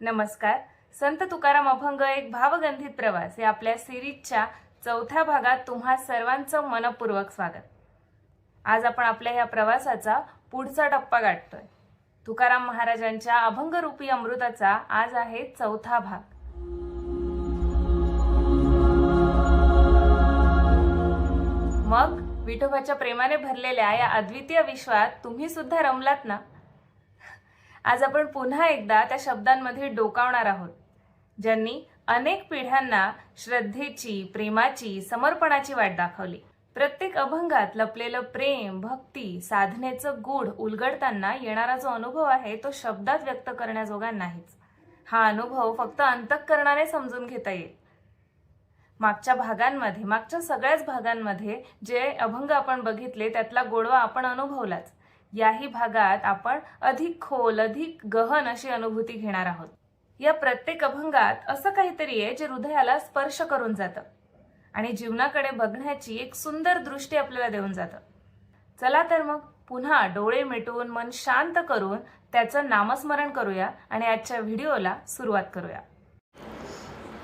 नमस्कार. संत तुकाराम अभंग एक भावगंधित प्रवास या आपल्या सिरीजच्या चौथ्या भागात तुम्हा सर्वांचं मनपूर्वक स्वागत. आज आपण आपल्या या प्रवासाचा पुढचा टप्पा गाठतोय. तुकाराम महाराजांच्या अभंगरूपी अमृताचा आज आहे चौथा भाग. मग विठोबाच्या प्रेमाने भरलेल्या या अद्वितीय विश्वात तुम्ही सुद्धा रमलात ना? आज आपण पुन्हा एकदा त्या शब्दांमध्ये डोकावणार आहोत ज्यांनी अनेक पिढ्यांना श्रद्धेची प्रेमाची समर्पणाची वाट दाखवली. प्रत्येक अभंगात लपलेलं प्रेम भक्ती साधनेचं गूढ उलगडताना येणारा जो अनुभव आहे तो शब्दात व्यक्त करण्याजोगा नाहीच. हा अनुभव फक्त अंतःकरणाने समजून घेता येईल. मागच्या भागांमध्ये मागच्या सगळ्याच भागांमध्ये जे अभंग आपण बघितले त्यातला गोडवा आपण अनुभवलाच. याही भागात आपण अधिक खोल अधिक गहन अशी अनुभूती घेणार आहोत. या प्रत्येक अभंगात असं काहीतरी आहे जे हृदयाला स्पर्श करून जातं आणि जीवनाकडे बघण्याची एक सुंदर दृष्टी आपल्याला देऊन जातं. चला तर मग पुन्हा डोळे मिटून मन शांत करून त्याचं नामस्मरण करूया आणि आजच्या व्हिडिओला सुरुवात करूया.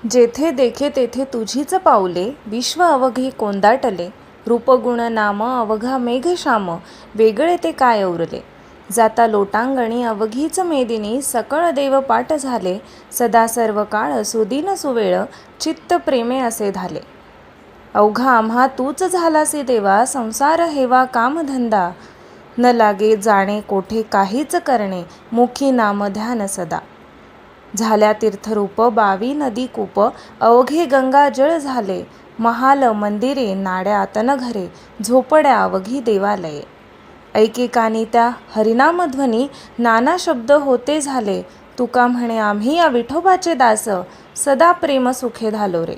जेथे देखे तेथे तुझीच पाऊले विश्व अवघे कोंदाटले रूपगुण नाम अवघा मेघश्याम वेगळे ते काय उरले जाता लोटांगणी अवघीच मेदिनी सकळ देवपाठ झाले सदा सर्व काळ सुदीन सुवेळ चित्त प्रेमे असे झाले. अवघा आम्हा तूच झालासी देवा संसार हेवा कामधंदा न लागे जाणे कोठे काहीच करणे मुखी नाम ध्यान सदा. झाल्या तीर्थरूप बावी नदी कूप अवघे गंगा जळ झाले महाल मंदिरे नाड्या तनघरे झोपड्या अवघी देवालये. ऐकेकानी त्या हरिनामध्वनी नाना शब्द होते झाले. तुका म्हणे आम्ही या विठोबाचे दास सदा प्रेम सुखे झालो रे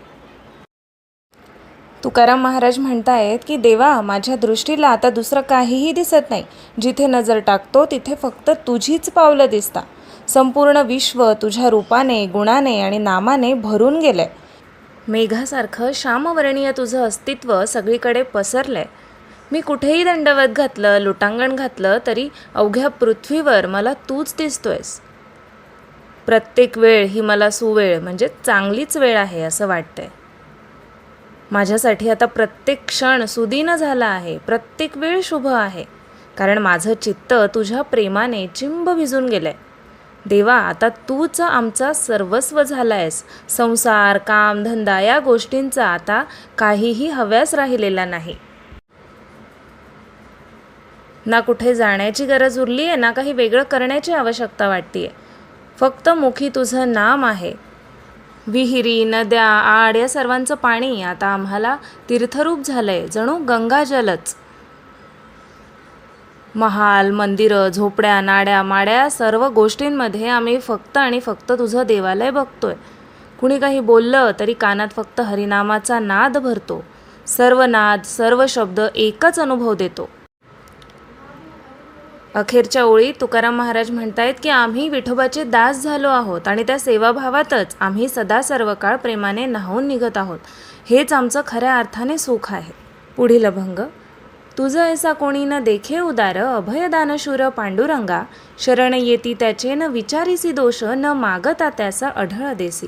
तुकाराम महाराज म्हणतायत की देवा माझ्या दृष्टीला आता दुसरं काहीही दिसत नाही. जिथे नजर टाकतो तिथे फक्त तुझीच पावलं दिसता. संपूर्ण विश्व तुझ्या रूपाने गुणाने आणि नामाने भरून गेलंय. मेघासारखं श्यामवर्णीय तुझं अस्तित्व सगळीकडे पसरलंय. मी कुठेही दंडवत घातलं लुटांगण घातलं तरी अवघ्या पृथ्वीवर मला तूच दिसतोयस. प्रत्येक वेळ ही मला सुवेळ म्हणजे चांगलीच वेळ आहे असं वाटतंय. माझ्यासाठी आता प्रत्येक क्षण सुदीन झाला आहे प्रत्येक वेळ शुभ आहे कारण माझं चित्त तुझ्या प्रेमाने चिंब भिजून गेलंय. देवा आता तूच आमचा सर्वस्व झालायस. संसार काम धंदा या गोष्टींचा आता काहीही हव्यास राहिलेला नाही. ना कुठे जाण्याची गरज उरली आहे ना काही वेगळं करण्याची आवश्यकता वाटतीये. फक्त मुखी तुझं नाम आहे. विहिरी नद्या आड या सर्वांचं पाणी आता आम्हाला तीर्थरूप झालंय. जणू गंगाजलच. महाल मंदिरं झोपड्या नाड्या माड्या सर्व गोष्टींमध्ये आम्ही फक्त आणि फक्त तुझं देवालय बघतोय. कुणी काही बोललं तरी कानात फक्त हरिनामाचा नाद भरतो. सर्व नाद सर्व शब्द एकच अनुभव देतो. अखेरच्या ओळी तुकाराम महाराज म्हणतायत की आम्ही विठोबाचे दास झालो आहोत आणि त्या सेवाभावातच आम्ही सदा सर्व काळ प्रेमाने न्हावून निघत आहोत. हेच आमचं खऱ्या अर्थाने सुख आहे. पुढील अभंग. तुझं ऐसा कोणी न देखे उदार अभयदानशूर पांडुरंगा. शरण येती त्याचे न विचारिसी दोष न मागता त्याचा अढळ देसी.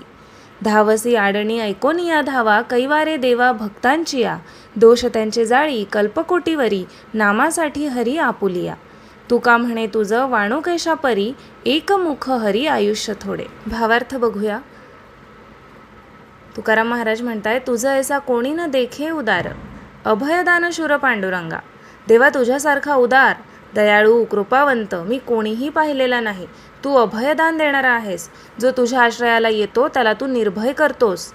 धावसी आडणी ऐकोन या धावा कैवारे देवा भक्तांची या दोष त्यांचे जाळी कल्पकोटीवरी नामासाठी हरी आपुलिया. तुका म्हणे तुझं वाणुकेशा परी एकमुख हरी आयुष्य थोडे. भावार्थ बघूया. तुकाराम महाराज म्हणताय तुझं ऐसा कोणी न देखे उदार अभयदान शूर पांडुरंगा. देवा तुझ्यासारखा उदार दयाळू कृपावंत मी कोणीही पाहिलेला नाही. तू अभयदान देणारा आहेस. जो तुझ्या आश्रयाला येतो त्याला तू निर्भय करतोस.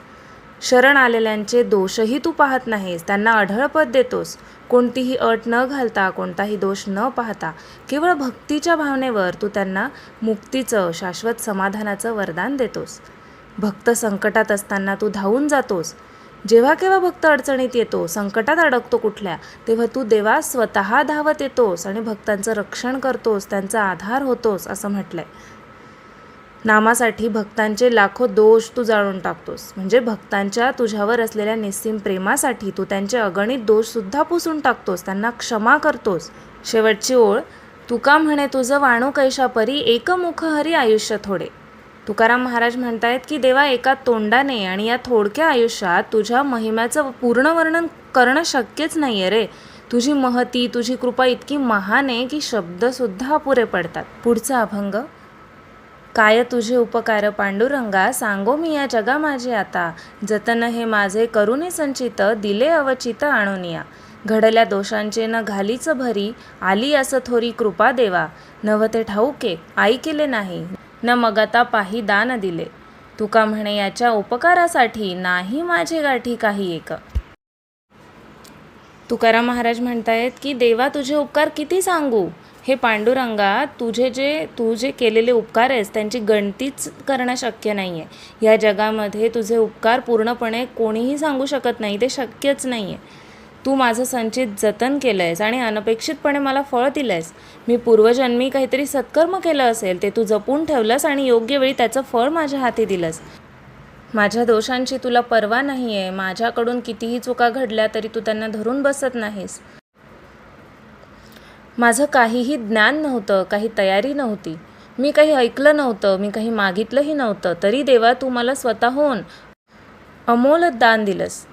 शरण आलेल्यांचे दोषही तू पाहत नाहीस त्यांना अढळपद देतोस. कोणतीही अट न घालता कोणताही दोष न पाहता केवळ भक्तीच्या भावनेवर तू त्यांना मुक्तीचं शाश्वत समाधानाचं वरदान देतोस. भक्त संकटात असताना तू धावून जातोस. जेव्हा केव्हा भक्त अडचणीत येतो संकटात अडकतो कुठल्या तेव्हा तू देवा स्वतः धावत येतोस आणि भक्तांचं रक्षण करतोस त्यांचा आधार होतोस असं म्हटलंय. नामासाठी भक्तांचे लाखो दोष तू जाळून टाकतोस. म्हणजे भक्तांच्या तुझ्यावर असलेल्या निस्सीम प्रेमासाठी तू त्यांचे अगणित दोषसुद्धा पुसून टाकतोस त्यांना क्षमा करतोस. शेवटची ओळ तुका म्हणे तुझं वाणू कैशापरी एकमुख हरी आयुष्य थोडे. तुकाराम महाराज म्हणतायत की देवा एका तोंडाने आणि या थोडक्या आयुष्यात तुझ्या महिम्याचं पूर्ण वर्णन करणं शक्यच नाही आहे रे. तुझी महती तुझी कृपा इतकी महान आहे की शब्दसुद्धा अपुरे पडतात. पुढचा अभंग काय तुझे उपकार पांडुरंगा सांगो मी या जगा माझे आता. जतन हे माझे करुणे संचित दिले अवचित आणूनिया घडल्या दोषांचे न घालीच भरी आली असं थोरी कृपा देवा. नवते ठाऊके आई केले नाही. न मग आता पाही दान दिले. तुका म्हणे याच्या उपकारासाठी नाही माझे गाठी काही एक. तुकाराम महाराज म्हणतायत की देवा तुझे उपकार किती सांगू? हे पांडुरंगा तुझे जे तू जे केलेले उपकार आहेस त्यांची गणतीच करणं शक्य नाही आहे या जगामध्ये तुझे उपकार पूर्णपणे कोणीही सांगू शकत नाही ते शक्यच नाही आहे तू माझं संचित जतन केलं आहेस आणि अनपेक्षितपणे मला फळ दिलं आहेस मी पूर्वजन्मी काहीतरी सत्कर्म केलं असेल ते तू जपून ठेवलंस आणि योग्य वेळी त्याचं फळ माझ्या हाती दिलंस. माझ्या दोषांची तुला पर्वा नाही आहे माझ्याकडून कितीही चुका घडल्या तरी तू त्यांना धरून बसत नाहीस. माझं काहीही ज्ञान नव्हतं काही तयारी नव्हती. मी काही ऐकलं नव्हतं मी काही मागितलंही नव्हतं. तरी देवा तू मला स्वतःहून अमोल दान दिलंस.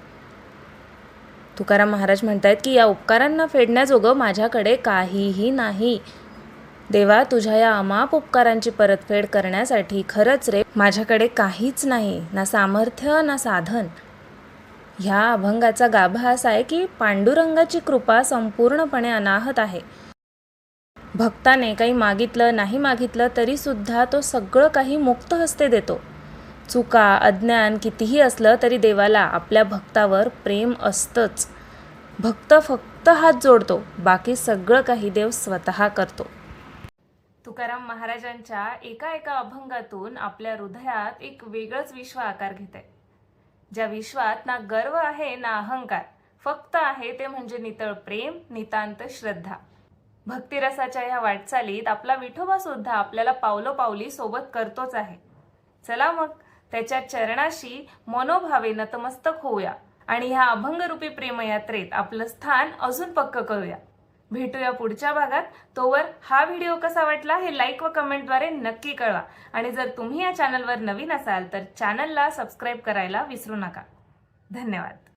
तुकाराम महाराज म्हणतायत की या उपकारांना फेडण्याजोगं माझ्याकडे काहीही नाही. देवा तुझ्या या अमाप उपकारांची परतफेड करण्यासाठी खरंच रे माझ्याकडे काहीच नाही ना सामर्थ्य ना साधन. ह्या अभंगाचा गाभा असा आहे की पांडुरंगाची कृपा संपूर्णपणे अनाहत आहे. भक्ताने काही मागितलं नाही मागितलं तरीसुद्धा तो सगळं काही मुक्त हस्ते देतो. चुका अज्ञान कितीही असलं तरी देवाला आपल्या भक्तावर प्रेम असतंच. भक्त फक्त हात जोडतो बाकी सगळं काही देव स्वतः करतो. तुकाराम महाराजांच्या एका एका अभंगातून आपल्या हृदयात एक वेगळंच विश्व आकार घेत आहे ज्या विश्वात ना गर्व आहे ना अहंकार. फक्त आहे ते म्हणजे नितळ प्रेम नितांत श्रद्धा. भक्तिरसाच्या ह्या वाटचालीत आपला विठोबा सुद्धा आपल्याला पावलोपावली सोबत करतोच आहे. चला मग त्याच्या चरणाशी मनोभावे नतमस्तक होऊया आणि ह्या अभंगरूपी प्रेमयात्रेत आपलं स्थान अजून पक्क करूया. भेटूया पुढच्या भागात. तोवर हा व्हिडिओ कसा वाटला हे लाईक व कमेंटद्वारे नक्की कळवा. आणि जर तुम्ही या चॅनलवर नवीन असाल तर चॅनलला सबस्क्राईब करायला विसरू नका. धन्यवाद.